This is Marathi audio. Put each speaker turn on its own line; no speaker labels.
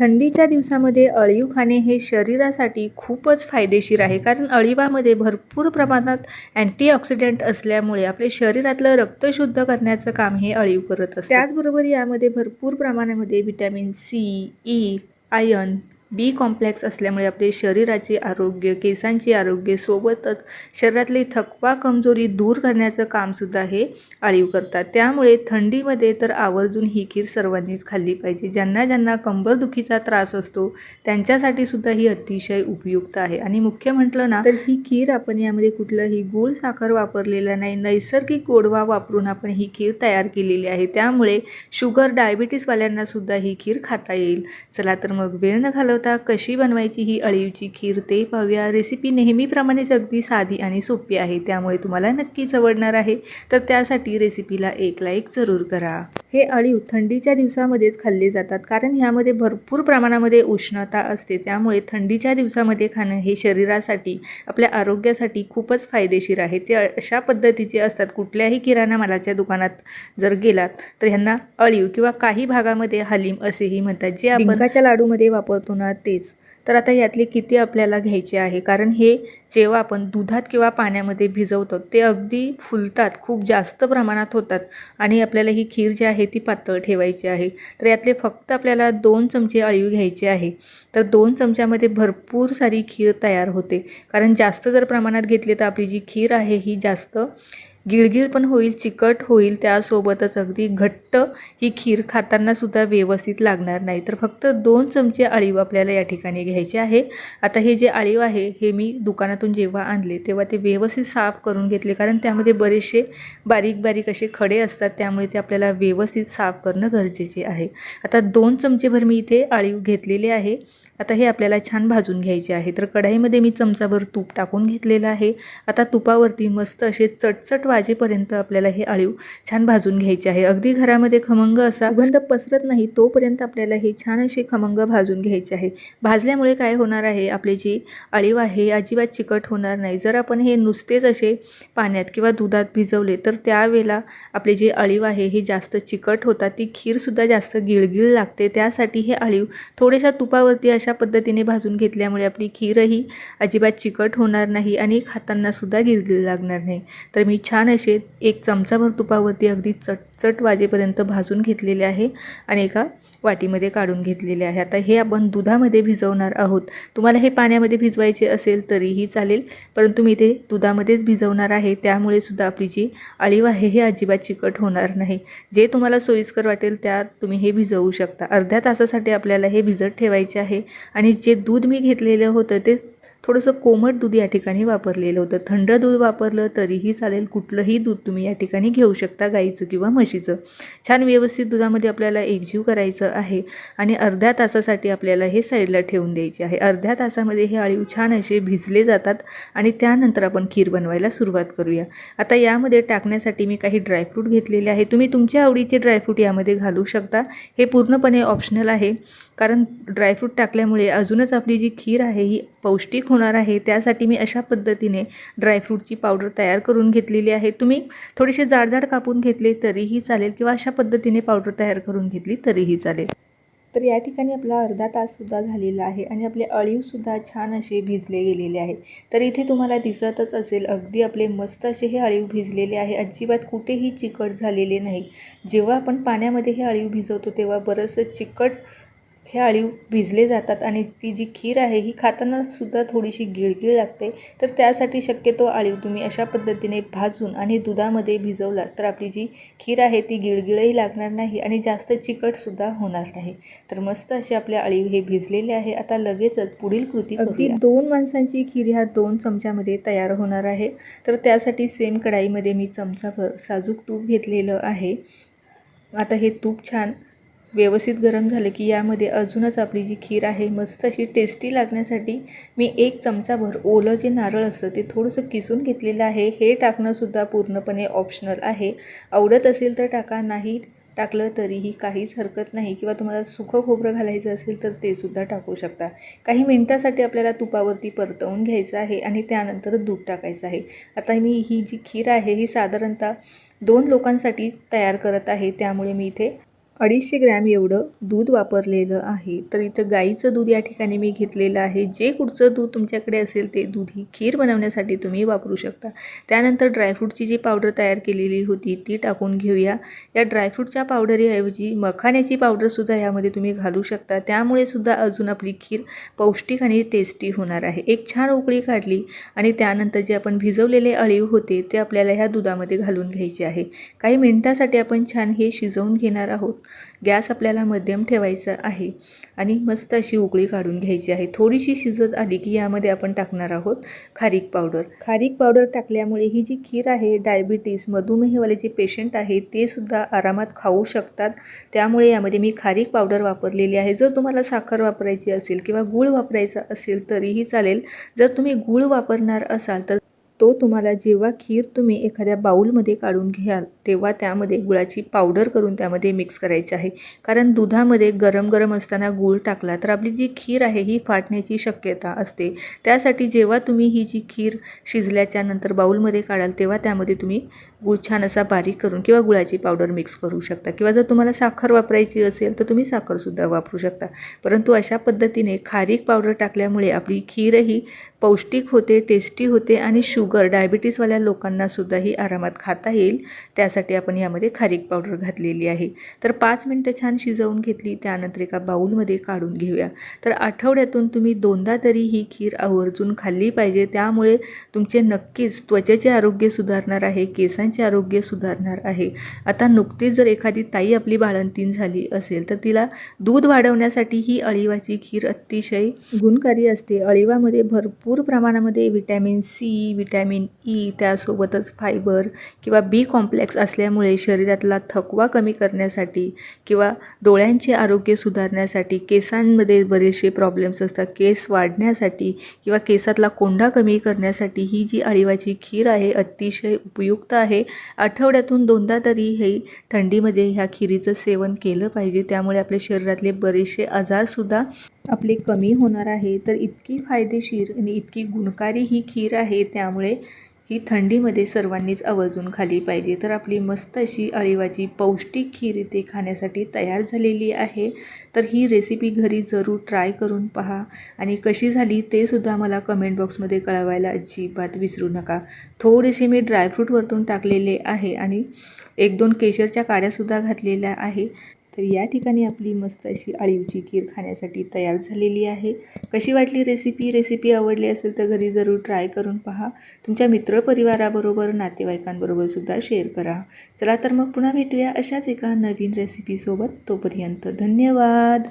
थंडीच्या दिवसामध्ये अळीव खाणे हे शरीरासाठी खूपच फायदेशीर आहे. कारण अळीवामध्ये भरपूर प्रमाणात अँटीऑक्सिडंट असल्यामुळे आपले शरीरातलं रक्त शुद्ध करण्याचं काम हे अळीव करत असते. त्याचबरोबर यामध्ये भरपूर प्रमाणामध्ये vitamin C E iron B complex असल्यामुळे आपले शरीराचे आरोग्य केसांचे आरोग्य सोबतच शरीरातली थकवा कमजोरी दूर करण्याचं कामसुद्धा हे आळीव करतात. त्यामुळे थंडीमध्ये तर आवर्जून ही खीर सर्वांनीच खाल्ली पाहिजे. ज्यांना ज्यांना कंबरदुखीचा त्रास असतो त्यांच्यासाठी सुद्धा ही अतिशय उपयुक्त आहे. आणि मुख्य म्हटलं ना तर ही खीर आपण यामध्ये कुठलंही गूळ साखर वापरलेलं नाही. नैसर्गिक गोडवा वापरून आपण ही खीर तयार केलेली आहे. त्यामुळे शुगर डायबिटीसवाल्यांना सुद्धा ही खीर खाता येईल. चला तर मग वेळ न घालवता कशी बनवायची ही अळीवची खीर ते पाहूया. रेसिपी नेहमीप्रमाणेच अगदी साधी आणि सोपी आहे त्यामुळे तुम्हाला नक्कीच आवडणार आहे. तर त्यासाठी रेसिपीला एक लाईक जरूर करा. हे अळीव थंडीच्या दिवसामध्येच खाल्ले जातात कारण ह्यामध्ये भरपूर प्रमाणामध्ये उष्णता असते. त्यामुळे थंडीच्या दिवसामध्ये खाणं हे शरीरासाठी आपल्या आरोग्यासाठी खूपच फायदेशीर आहे. ते अशा पद्धतीचे असतात कुठल्याही किराणा मालाच्या दुकानात जर गेलात तर ह्यांना अळीव किंवा काही भागामध्ये हलीम असेही म्हणतात जे आपण लाडूमध्ये वापरतो ना तेच. तर आता यातले किती आपल्याला घ्यायचे आहे? कारण हे जेव्हा आपण दुधात किंवा पाण्यामध्ये भिजवतो ते अगदी फुलतात खूप जास्त प्रमाणात होतात. आणि आपल्याला ही खीर जी आहे ती पातळ ठेवायची आहे. तर यातले फक्त आपल्याला दोन चमचे अळीव घ्यायचे आहे. तर दोन चमच्यामध्ये भरपूर सारी खीर तयार होते. कारण जास्त जर प्रमाणात घेतली तर आपली जी खीर आहे ही जास्त गिळगिळ पण होईल चिकट होईल त्यासोबतच अगदी घट्ट ही खीर खाताना सुद्धा व्यवस्थित लागणार नाही. तर फक्त दोन चमचे अळीव आपल्याला या ठिकाणी घ्यायचे आहे. आता हे जे अळीव आहे हे मी दुकानातून जेव्हा आणले तेव्हा ते व्यवस्थित साफ करून घेतले कारण त्यामध्ये बरेचसे बारीक बारीक असे खडे असतात त्यामुळे ते आपल्याला व्यवस्थित साफ करणं गरजेचे आहे. आता दोन चमचेभर मी इथे अळीव घेतलेले आहे. आता हे आपल्याला छान भाजून घ्यायचे आहे. तर कढाईमध्ये मी चमचाभर तूप टाकून घेतलेलं आहे. आता तुपावरती मस्त असे चटचट वाजेपर्यंत आपल्याला हे अळीव छान भाजून घ्यायचे आहे. अगदी घरामध्ये खमंग असा गंध पसरत नाही तोपर्यंत आपल्याला हे छान असे खमंग भाजून घ्यायचे आहे. भाजल्यामुळे काय होणार आहे? आपले जी अळीव आहे अजिबात चिकट होणार नाही. जर आपण हे नुसतेच असे पाण्यात किंवा दुधात भिजवले तर त्यावेळेला आपले जे अळीव आहे हे जास्त चिकट होतात ती खीरसुद्धा जास्त गिळगिळ लागते. त्यासाठी हे अळीव थोड्याशा तुपावरती अशा पद्धतीने भाजून घेतल्यामुळे आपली खीरही अजिबात चिकट होणार नाही आणि खातांनासुद्धा गिळगिळ लागणार नाही. तर मी छान असे एक चमचाभर तुपावरती अगदी चटचट वाजेपर्यंत भाजून घेतलेले आहे आणि एका वाटीमध्ये काढून घेतलेले आहे. आता हे आपण दुधामध्ये भिजवणार आहोत. तुम्हाला हे पाण्यामध्ये भिजवायचे असेल तरीही चालेल परंतु मी ते दुधामध्येच भिजवणार आहे. त्यामुळे सुद्धा आपली जी अळीव आहे हे अजिबात चिकट होणार नाही. जे तुम्हाला सोयीस्कर वाटेल त्यात तुम्ही हे भिजवू शकता. अर्ध्या तासासाठी आपल्याला हे भिजत ठेवायचे आहे आणि जे दूध मी घेतलेलं होतं ते थोडंसं कोमट दूध या ठिकाणी वापरलेलं होतं. थंड दूध वापरलं तरीही चालेल. कुठलंही दूध तुम्ही या ठिकाणी घेऊ शकता गाईचं किंवा म्हशीचं. छान व्यवस्थित दुधामध्ये आपल्याला एकजीव करायचं आहे आणि अर्ध्या तासासाठी आपल्याला हे साईडला ठेवून द्यायचे आहे. अर्ध्या तासामध्ये हे अळीव छान असे भिजले जातात आणि त्यानंतर आपण खीर बनवायला सुरुवात करूया. आता यामध्ये टाकण्यासाठी मी काही ड्रायफ्रूट घेतलेले आहे. तुम्ही तुमच्या आवडीचे ड्रायफ्रूट यामध्ये घालू शकता. हे पूर्णपणे ऑप्शनल आहे. कारण ड्रायफ्रूट टाकल्यामुळे अजूनच आपली जी खीर आहे ही पौष्टिक होणार आहे. त्यासाठी मी अशा पद्धतीने ड्रायफ्रूटची पावडर तयार करून घेतलेली आहे. तुम्ही थोडेसे जाडजाड कापून घेतले तरीही चालेल किंवा अशा पद्धतीने पावडर तयार करून घेतली तरीही चालेल. तर या ठिकाणी आपला अर्धा ताससुद्धा झालेला आहे आणि आपले अळीवसुद्धा छान असे भिजले गेलेले आहे. तर इथे तुम्हाला दिसतच असेल अगदी आपले मस्त असे हे अळीव भिजलेले आहे. अजिबात कुठेही चिकट झालेले नाही. जेव्हा आपण पाण्यामध्ये हे अळीव भिजवतो तेव्हा बरंचसं चिकट हे अळीव भिजले जातात आणि ती जी खीर आहे ही खाताना सुद्धा थोडीशी गिळगिळ लागते. तर त्यासाठी शक्यतो अळीव तुम्ही अशा पद्धतीने भाजून आणि दुधामध्ये भिजवला तर आपली जी खीर आहे ती गिळगिळही लागणार नाही आणि जास्त चिकटसुद्धा होणार नाही. तर मस्त असे आपले अळीव हे भिजलेले आहे. आता लगेचच पुढील कृती अगदी दोन माणसांची खीर ह्या दोन चमच्यामध्ये तयार होणार आहे. तर त्यासाठी सेम कढाईमध्ये मी चमचाभर साजूक तूप घेतलेलं आहे. आता हे तूप छान व्यवस्थित गरम झालं की यामध्ये अजूनच आपली जी खीर आहे मस्त अशी टेस्टी लागण्यासाठी मी एक चमचाभर ओलं जे नारळ असतं ते थोडंसं किसून घेतलेलं आहे. हे टाकणंसुद्धा पूर्णपणे ऑप्शनल आहे. आवडत असेल तर टाका नाही टाकलं तरीही काहीच हरकत नाही किंवा तुम्हाला सुखं खोबरं घालायचं असेल तर ते सुद्धा टाकू शकता. काही मिनटासाठी आपल्याला तुपावरती परतवून घ्यायचं आहे आणि त्यानंतर दूध टाकायचं आहे. आता मी ही जी खीर आहे ही साधारणतः दोन लोकांसाठी तयार करत आहे. त्यामुळे मी इथे अडीचशे ग्रॅम एवढं दूध वापरलेलं आहे. तर इथं गाईचं दूध या ठिकाणी मी घेतलेलं आहे. जे कुठचं दूध तुमच्याकडे असेल ते दूध ही खीर बनवण्यासाठी तुम्ही वापरू शकता. त्यानंतर ड्रायफ्रूटची जी पावडर तयार केलेली होती ती टाकून घेऊया. या ड्रायफ्रूटच्या पावडरीऐवजी मखाण्याची पावडरसुद्धा यामध्ये तुम्ही घालू शकता. त्यामुळे सुद्धा अजून आपली खीर पौष्टिक आणि टेस्टी होणार आहे. एक छान उकळी काढली आणि त्यानंतर जे आपण भिजवलेले अळीव होते ते आपल्याला ह्या दुधामध्ये घालून घ्यायचे आहे. काही मिनटासाठी आपण छान हे शिजवून घेणार आहोत. गॅस आपल्याला मध्यम ठेवायचा आहे आणि मस्त अशी उकळी काढून घ्यायची आहे. थोडीशी शिजत आली की यामध्ये आपण टाकणार आहोत खारीक पावडर. खारीक पावडर टाकल्यामुळे ही जी खीर आहे डायबिटीस मधुमेहवाले जे पेशंट आहेत ते सुद्धा आरामात खाऊ शकतात. त्यामुळे यामध्ये मी खारीक पावडर वापरलेली आहे. जर तुम्हाला साखर वापरायची असेल किंवा गूळ वापरायचा असेल तरीही चालेल. जर तुम्ही गूळ वापरणार असाल तर तो तुम्हाला जेव्हा खीर तुम्ही एखाद्या बाऊलमध्ये काढून घ्याल तेव्हा त्यामध्ये गुळाची पावडर करून त्यामध्ये मिक्स करायची आहे. कारण दुधामध्ये गरम गरम असताना गूळ टाकला तर आपली जी खीर आहे ही फाटण्याची शक्यता असते. त्यासाठी जेव्हा तुम्ही ही जी खीर शिजल्याच्या नंतर बाऊलमध्ये काढाल तेव्हा त्यामध्ये तुम्ही गूळ छान असा बारीक करून किंवा गुळाची पावडर मिक्स करू शकता. किंवा जर तुम्हाला साखर वापरायची असेल तर तुम्ही साखरसुद्धा वापरू शकता. परंतु अशा पद्धतीने खारीक पावडर टाकल्यामुळे आपली खीरही पौष्टिक होते टेस्टी होते आणि शुगर डायबिटीसवाल्या लोकांनासुद्धा ही आरामात खाता येईल. त्यासाठी आपण यामध्ये खारीक पावडर घातलेली आहे. तर पाच मिनटं छान शिजवून घेतली त्यानंतर एका बाऊलमध्ये काढून घेऊया. तर आठवड्यातून तुम्ही दोनदा तरी ही खीर आवर्जून खाल्ली पाहिजे त्यामुळे तुमचे नक्कीच त्वचेचे आरोग्य सुधारणार आहे केसांचे आरोग्य सुधारणार आहे. आता नुकतीच जर एखादी ताई आपली बाळंतीण झाली असेल तर तिला दूध वाढवण्यासाठी ही अळीवाची खीर अतिशय गुणकारी असते. अळीवामध्ये भरपूर प्रमाणामध्ये विटॅमिन सी विटॅमिन ई त्यासोबतच फायबर किंवा बी कॉम्प्लेक्स असल्यामुळे शरीरातला थकवा कमी करण्यासाठी किंवा डोळ्यांचे आरोग्य सुधारण्यासाठी केसांमध्ये बरेचसे प्रॉब्लेम्स असतात. केस वाढण्यासाठी किंवा केसातला कोंडा कमी करण्यासाठी ही जी अळीवाची खीर आहे अतिशय उपयुक्त आहे. आठवड्यातून दोनदा तरी हे थंडीमध्ये ह्या खिरीचं सेवन केलं पाहिजे. त्यामुळे आपल्या शरीरातले बरेचसे आजारसुद्धा आपले कमी होणार आहे. तर इतकी फायदेशीर आणि इतकी गुणकारी ही खीर आहे. त्यामुळे ही थंडीमध्ये सर्वांनीच आवर्जून खाली पाहिजे. तर आपली मस्त अशी अळीवाची पौष्टिक खीर इथे खाण्यासाठी तयार झालेली आहे. तर ही रेसिपी घरी जरूर ट्राय करून पहा. आणि कशी झाली ते सुद्धा मला कमेंट बॉक्समध्ये कळवायला अजिबात विसरू नका. थोडेसे मी ड्रायफ्रूट वरतून टाकलेले आहे आणि एक दोन केशरच्या काड्यासुद्धा घातलेल्या आहे. तर या ठिकाणी आपली मस्त अशी अळीवची खीर खाण्यासाठी तयार झालेली आहे. कशी वाटली रेसिपी रेसिपी आवडली असेल तर घरी जरूर ट्राय करून पहा. तुमच्या मित्रपरिवाराबरोबर नातेवाईकांबरोबर सुद्धा शेअर करा. चला तर मग पुन्हा भेटूया अशाच एका नवीन रेसिपीसोबत तोपर्यंत धन्यवाद!